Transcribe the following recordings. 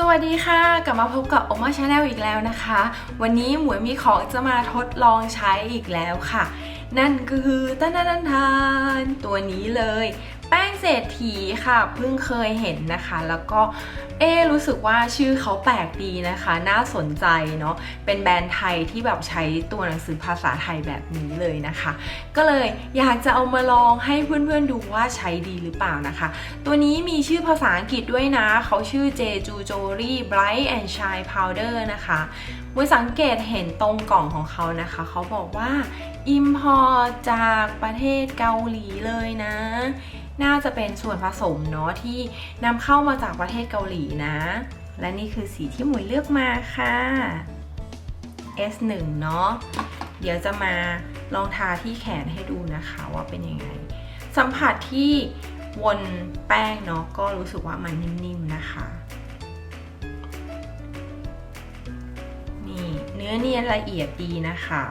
สวัสดีค่ะ กลับมาพบกับโอมาชาแนลอีกแล้วนะคะ วันนี้หมวยมีของจะมาทดลองใช้อีกแล้วค่ะ นั่นก็คือตันตันตันตันตัวนี้เลย แป้งเศรษฐีค่ะเพิ่งเคยเห็นนะคะ แล้วก็เอ๊รู้สึกว่าชื่อเขาแปลกดีนะคะ น่าสนใจเนาะเป็นแบรนด์ไทยที่แบบใช้ตัวหนังสือภาษาไทยแบบนี้เลยนะคะ ก็เลยอยากจะเอามาลองให้เพื่อนๆดูว่าใช้ดีหรือเปล่านะคะ ตัวนี้มีชื่อภาษาอังกฤษด้วยนะ เขาชื่อ Jeju Jewelry Bright and Shine Powder นะคะมวยสังเกตเห็นตรงกล่องของเขานะคะ เขาบอกว่า Import จากประเทศเกาหลีเลยนะ น่าจะเป็นส่วนผสมเนาะที่นำเข้ามาจากประเทศเกาหลีนะ และนี่คือสีที่หมวยเลือกมาค่ะ S1 เนาะเดี๋ยวจะมาลองทาที่แขนให้ดูนะคะว่าเป็นยังไง สัมผัสที่วนแป้งเนาะก็รู้สึกว่ามันนิ่มๆนะคะนี่เนื้อเนียนละเอียดดีนะคะ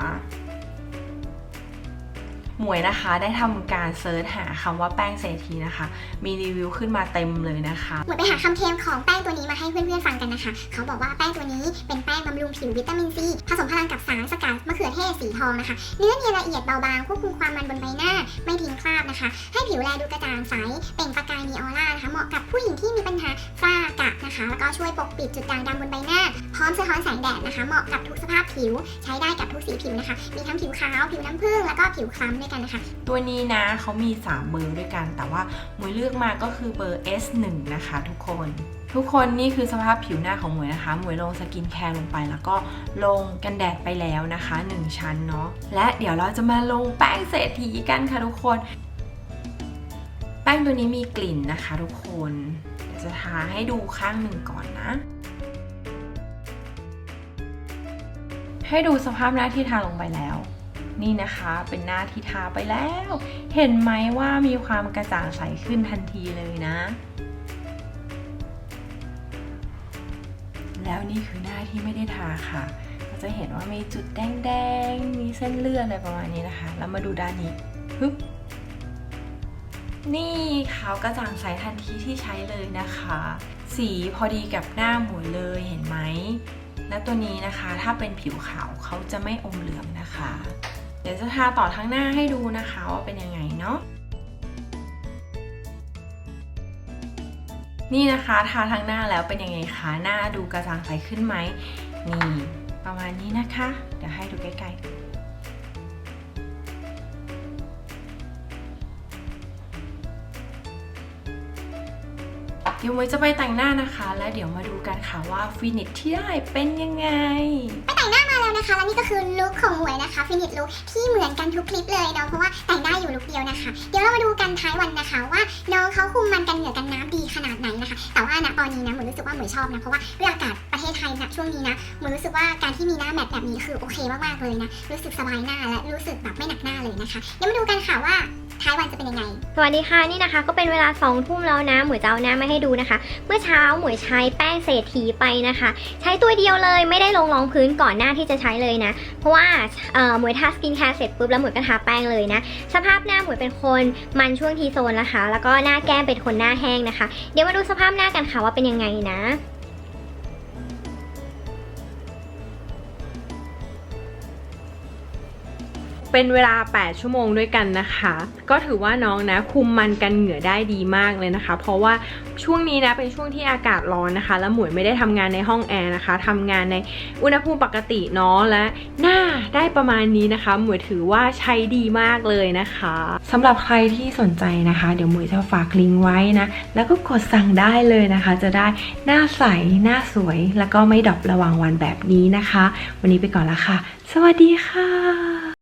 หมวยนะคะได้ทำการเซิร์ชหาคำว่าแป้งเศรษฐีนะคะ มีรีวิวขึ้นมาเต็มเลยนะคะหมวยไปหาคำเทมของแป้งตัวนี้มาให้เพื่อนๆฟังกันนะคะ เขาบอกว่าแป้งตัวนี้เป็นแป้งบำรุงผิววิตามินซีผสมพลังกับสารสกัดมะเขือเทศสีทองนะคะ เนื้อเนียนละเอียดเบาบางควบคุมความมันบนใบหน้า ไม่ทิ้งคราบนะคะ ให้ผิวแลดูกระจ่างใสเป่งประกายมีออร่านะคะเหมาะกับผู้หญิงที่มีปัญหาฝ้ากระนะคะแล้วก็ช่วยปกปิดจุดด่างดำบนใบหน้า พร้อมสะท้อนแสงแดดนะคะ เหมาะกับทุกสภาพผิว ใช้ได้กับทุกสีผิวนะคะ มีทั้งผิวขาวผิวน้ำผึ้งแล้วก็ผิวคล้ำด้วยกันนะคะ ตัวนี้นะเขามี 3 เบอร์ด้วยกัน แต่ว่าหมวยเลือกมาก็คือเบอร์ S1 นะคะทุกคน ทุกคนนี่คือสภาพผิวหน้าของหมวยนะคะ หมวยลงสกินแคร์ลงไปแล้วก็ลงกันแดดไปแล้วนะคะ 1 ชั้นเนาะ และเดี๋ยวเราจะมาลงแป้งเศรษฐีกันค่ะทุกคน แป้งตัวนี้มีกลิ่นนะคะ ทุกคนจะทาให้ดูข้างหนึ่งก่อนนะให้ดูสภาพหน้าที่ทาลงไปแล้ว นี่นะคะเป็นหน้าที่ทาไปแล้ว เห็นไหมว่ามีความกระจ่างใสขึ้นทันทีเลยนะ แล้วนี่คือหน้าที่ไม่ได้ทาค่ะ ก็จะเห็นว่ามีจุดแดงๆ มีเส้นเลือดอะไรประมาณนี้นะคะ แล้วมาดูด้านนี้ฮึบนี่ขาวกระจ่างใสทันทีที่ใช้เลยนะคะ สีพอดีกับหน้าหมวยเลยเห็นไหมและตัวนี้นะคะถ้าเป็นผิวขาวเขาจะไม่อมเหลืองนะคะ เดี๋ยวจะทาต่อทั้งหน้าให้ดูนะคะว่าเป็นยังไงเนาะนี่นะคะทาทั้งหน้าแล้วเป็นยังไงคะหน้าดูกระจ่างใสขึ้นไหมนี่ประมาณนี้นะคะ เดี๋ยวให้ดูใกล้ๆ ดี๋ยวมวยจะไปแต่งหน้านะคะ และเดี๋ยวมาดูกันค่ะว่าฟินิชที่ได้เป็นยังไง ไปแต่งหน้ามาแล้วนะคะ และนี่ก็คือลุคของหมวยนะคะ ฟินิชลุคที่เหมือนกันทุกคลิปเลยเนาะเพราะว่าแต่งได้อยู่ลุคเดียวนะคะ เดี๋ยวเรามาดูกันท้ายวันนะคะ ว่าน้องเขาคุมมันกันเหงื่อกันน้ำดีขนาดไหน แต่ว่าณตอนนี้นะหมือนรู้สึกว่าหมือนชอบนะเพราะว่าด้วยอากาศประเทศไทยนะช่วงนี้นะหมือนรู้สึกว่าการที่มีหน้าแมทแบบนี้คือโอเคมากๆเลยนะรู้สึกสบายหน้าและรู้สึกแบบไม่หนักหน้าเลยนะคะเดี๋ยวมาดูกันค่ะว่าท้ายวันจะเป็นยังไง สวัสดีค่ะนี่นะคะ ก็เป็นเวลา2องทุ่มแล้วนะหมวยจะเอาหน้ามาให้ดูนะคะ เมื่อเช้าหมวยใช้ เศรษฐีไปนะคะ ใช้ตัวเดียวเลยไม่ได้ลงรองพื้นก่อนหน้าที่จะใช้เลยนะ เพราะว่าเออหมวยทาสกินแคร์เสร็จปุ๊บแล้วหมวยก็ทาแป้งเลยนะ สภาพหน้าหมวยเป็นคนมันช่วงทีโซนนะคะ แล้วก็หน้าแก้มเป็นคนหน้าแห้งนะคะ เดี๋ยวมาดูสภาพหน้ากันค่ะว่าเป็นยังไงนะ เป็นเวลา 8 ชั่วโมงด้วยกันนะคะ ก็ถือว่าน้องนะคุมมันกันเหงื่อได้ดีมากเลยนะคะ เพราะว่าช่วงนี้นะเป็นช่วงที่อากาศร้อนนะคะ แล้วหมวยไม่ได้ทำงานในห้องแอร์นะคะทำงานในอุณหภูมิปกติเนาะและหน้าได้ประมาณนี้นะคะ หมวยถือว่าใช้ดีมากเลยนะคะสำหรับใครที่สนใจนะคะ เดี๋ยวหมวยจะฝากลิงก์ไว้นะ แล้วก็กดสั่งได้เลยนะคะ จะได้หน้าใสหน้าสวย แล้วก็ไม่ดรอประหว่างวันแบบนี้นะคะ วันนี้ไปก่อนละค่ะ สวัสดีค่ะ